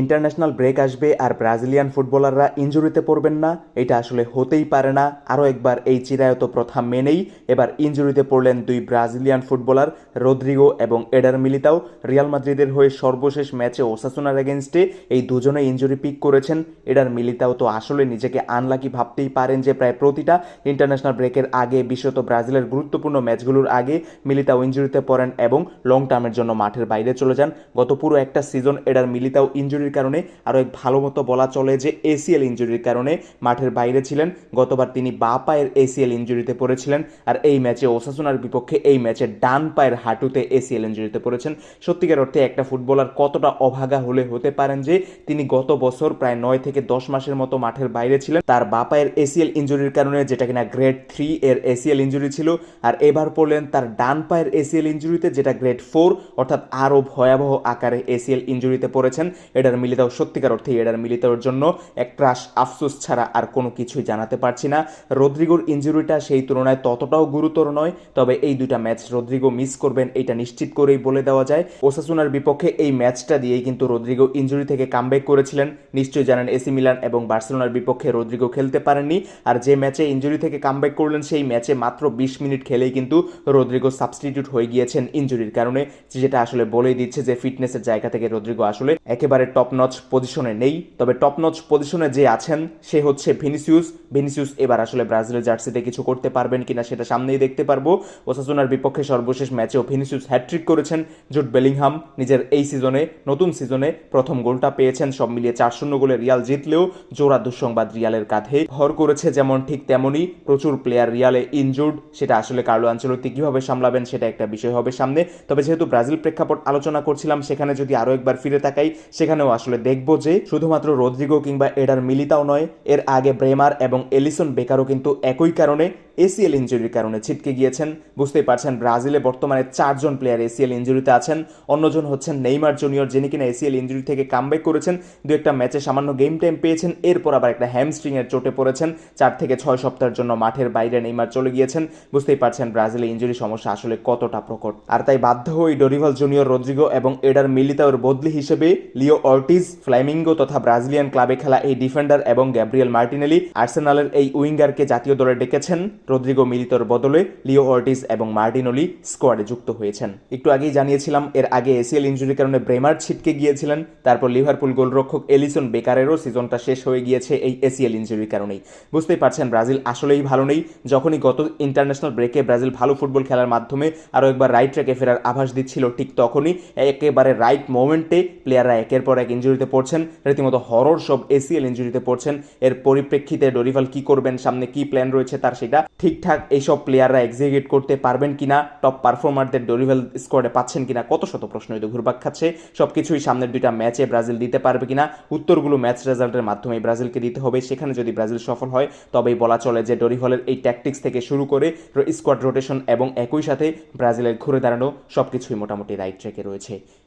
International break আসবে আর Brazilian ফুটবলাররা ইনজুরিতে পড়বেন না, এটা আসলে হতেই পারে না। আরও একবার এই চিরায়ত প্রথা মেনেই এবার ইনজুরিতে পড়লেন দুই ব্রাজিলিয়ান ফুটবলার রদ্রিগো এবং এডার মিলিতাও। রিয়াল মাদ্রিদের হয়ে সর্বশেষ ম্যাচে ওসাসুনার এগেনস্টে এই দুজনে ইনজুরি পিক করেছেন। এডার মিলিতাও তো আসলে নিজেকে আনলাকি ভাবতেই পারেন যে প্রায় প্রতিটা ইন্টারন্যাশনাল ব্রেকের আগে বিশেষত ব্রাজিলের গুরুত্বপূর্ণ ম্যাচগুলোর আগে মিলিতাও ইনজুরিতে পড়েন এবং লং টার্মের জন্য মাঠের বাইরে চলে যান। গত পুরো একটা সিজন এডার মিলিতাও ইনজুরির কারণে, আরও এক ভালো মতো বলা চলে যে এসিএল ইনজুরির কারণে মাঠের বাইরে ছিলেন। গতবার তিনি বা পায়ের এসিএল ইনজুরিতে পড়েছিলেন আর এই ম্যাচে ওসাসুনার বিপক্ষে এই ম্যাচে ডান পায়ের হাঁটুতে এসিএল ইঞ্জুরিতে পড়েছেন। সত্যিকার অর্থে একটা ফুটবলার কতটা অভাগা হলে হতে পারেন যে, তিনি গত বছর প্রায় নয় থেকে দশ মাসের মতো মাঠের বাইরে ছিলেন। তার বা পায়ের এসিএল ইঞ্জুরির কারণে, যেটা কিনা গ্রেড থ্রি এর এসিএল ইঞ্জুরি ছিল, আর এবার পড়লেন তার ডান পায়ের এসিএল ইঞ্জুরিতে, যেটা গ্রেড ফোর, অর্থাৎ আরও ভয়াবহ আকারে এসিএল ইঞ্জুরিতে পড়েছেন। এডার মিলিতাও সত্যিকার অর্থে এডার মিলিতাওর জন্য এক ত্রাস আফসোস ছাড়া আর কোনো কিছুই জানাতে পারছি না। রদ্রিগোর ইনজুরিটা সেই তুলনায় ততটাও গুরুতর নয়, তবে এই দুটা ম্যাচ রদ্রিগো মিস করবেন এটা নিশ্চিত করেই বলে দেওয়া যায়। ওসাসুনার বিপক্ষে এই ম্যাচটা দিয়েই কিন্তু রদ্রিগো ইনজুরি থেকে কামব্যাক করেছিলেন। নিশ্চয়ই জানেন এসি মিলান এবং বার্সেলোনার বিপক্ষে রদ্রিগো খেলতে পারেননি। আর যে ম্যাচে ইঞ্জুরি থেকে কামব্যাক করলেন সেই ম্যাচে মাত্র বিশ মিনিট খেলেই কিন্তু রদ্রিগো সাবস্টিটিউট হয়ে গিয়েছেন ইনজুরির কারণে। যেটা আসলে বলেই দিচ্ছে যে ফিটনেসের জায়গা থেকে রদ্রিগো আসলে একেবারে টপ নচ পজিশনে নেই। তবে টপ নচ পজিশনে যে আছেন, সে হচ্ছে ভিনিসিউস ভিনিসিউস এবার আসলে ব্রাজিলের জার্সিতে কিছু করতে পারবেন কিনা সেটা সামনেই দেখতে পারব। ওসাসুনার বিপক্ষে সর্বশেষ ম্যাচেও ভিনিসিউস হ্যাট্রিক করেছেন জুট বেলিংহাম নিজের এই সিজনে নতুন সিজনে প্রথম গোলটা পেয়েছেন। সব মিলিয়ে চার শূন্য গোলে রিয়াল জিতলেও জোড়া দুঃসংবাদ রিয়ালের কাঁধে ভর করেছে যেমন ঠিক তেমনই প্রচুর প্লেয়ার রিয়ালে ইনজুর্ড সেটা আসলে কার্লো আঞ্চলতি কীভাবে সামলাবেন সেটা একটা বিষয় হবে সামনে। তবে যেহেতু ব্রাজিল প্রেক্ষাপট আলোচনা করছিলাম, সেখানে যদি আরও একবার ফিরে তাকাই সেখানেও আসলে দেখব যে শুধুমাত্র রদ্রিগো কিংবা এডার মিলিতাও নয়, এর আগে ব্রেমার এবং এলিসন বেকারও কিন্তু একই কারণে এসিএল ইঞ্জুরির কারণে ছিটকে গিয়েছেন। বুঝতেই পারছেন, ব্রাজিলে বর্তমানে চারজন প্লেয়ার এসিএল ইঞ্জুরিতে আছেন। অন্যজন হচ্ছেন নেইমার জুনিয়র, যিনি কিনা এসিএল ইঞ্জুরি থেকে কামব্যাক করেছেন। দু একটা ম্যাচে সামান্য গেম টাইম পেয়েছেন, এরপর আবার একটা হ্যামস্ট্রিং এর চোটে পড়েছেন। চার থেকে ছয় সপ্তাহের জন্য মাঠের বাইরে নেইমার চলে গিয়েছেন। বুঝতেই পারছেন, ব্রাজিলে ইঞ্জুরি সমস্যা আসলে কতটা প্রকট। আর তাই বাধ্য হয়ে ডরিভাল জুনিয়র রদ্রিগো এবং এডার মিলিতাওর বদলি হিসেবে লিও অর্টিজ ফ্ল্যামিঙ্গো তথা ব্রাজিলিয়ান ক্লাবে খেলা এই ডিফেন্ডার এবং গ্যাব্রিয়েল মার্টিনেলি আর্সেনালের এই উইঙ্গারকে জাতীয় দলে ডেকেছেন। রদ্রিগো মিলিতর বদলে লিও অর্টিস এবং মার্টিনোলি স্কোয়াডে যুক্ত হয়েছেন। একটু আগেই জানিয়েছিলাম, এর আগে এসিএল ইঞ্জুরির কারণে ব্রেমার ছিটকে গিয়েছিলেন। তারপর লিভারপুল গোলরক্ষক এলিসন বেকারেরও সিজনটা শেষ হয়ে গিয়েছে এই এসিএল ইঞ্জুরির কারণেই। বুঝতেই পারছেন, ব্রাজিল আসলেই ভালো নেই। যখনই গত ইন্টারন্যাশনাল ব্রেকে ব্রাজিল ভালো ফুটবল খেলার মাধ্যমে আরও একবার রাইট ট্র্যাকে ফেরার আভাস দিচ্ছিল, ঠিক তখনই একেবারে রাইট মোমেন্টে প্লেয়াররা একের পর ইঞ্জুরিতে পড়ছেন, রীতিমতো হরর সব এসিএল ইঞ্জুরিতে পড়ছেন। এর পরিপ্রেক্ষিতে ডরিভাল কি করবেন, সামনে কি প্ল্যান রয়েছে তার সেটা ঠিকঠাক এইসব প্লেয়াররা এক্সিকিউট করতে পারবেন কিনা টপ পারফর্মারদের ডরিভাল স্কোয়াডে পাচ্ছেন কিনা, কত শত প্রশ্ন হয়তো ঘুরপাক খাচ্ছে। সবকিছুই সামনের দুইটা ম্যাচে ব্রাজিল দিতে পারবে কিনা, উত্তরগুলো ম্যাচ রেজাল্টের মাধ্যমে ব্রাজিলকে দিতে হবে। সেখানে যদি ব্রাজিল সফল হয়, তবেই বলা চলে যে ডরিভালের এই ট্যাকটিক্স থেকে শুরু করে স্কোয়াড রোটেশন এবং একই সাথে ব্রাজিলের ঘুরে দাঁড়ানো সবকিছুই মোটামুটি রাইট ট্র্যাকে রয়েছে।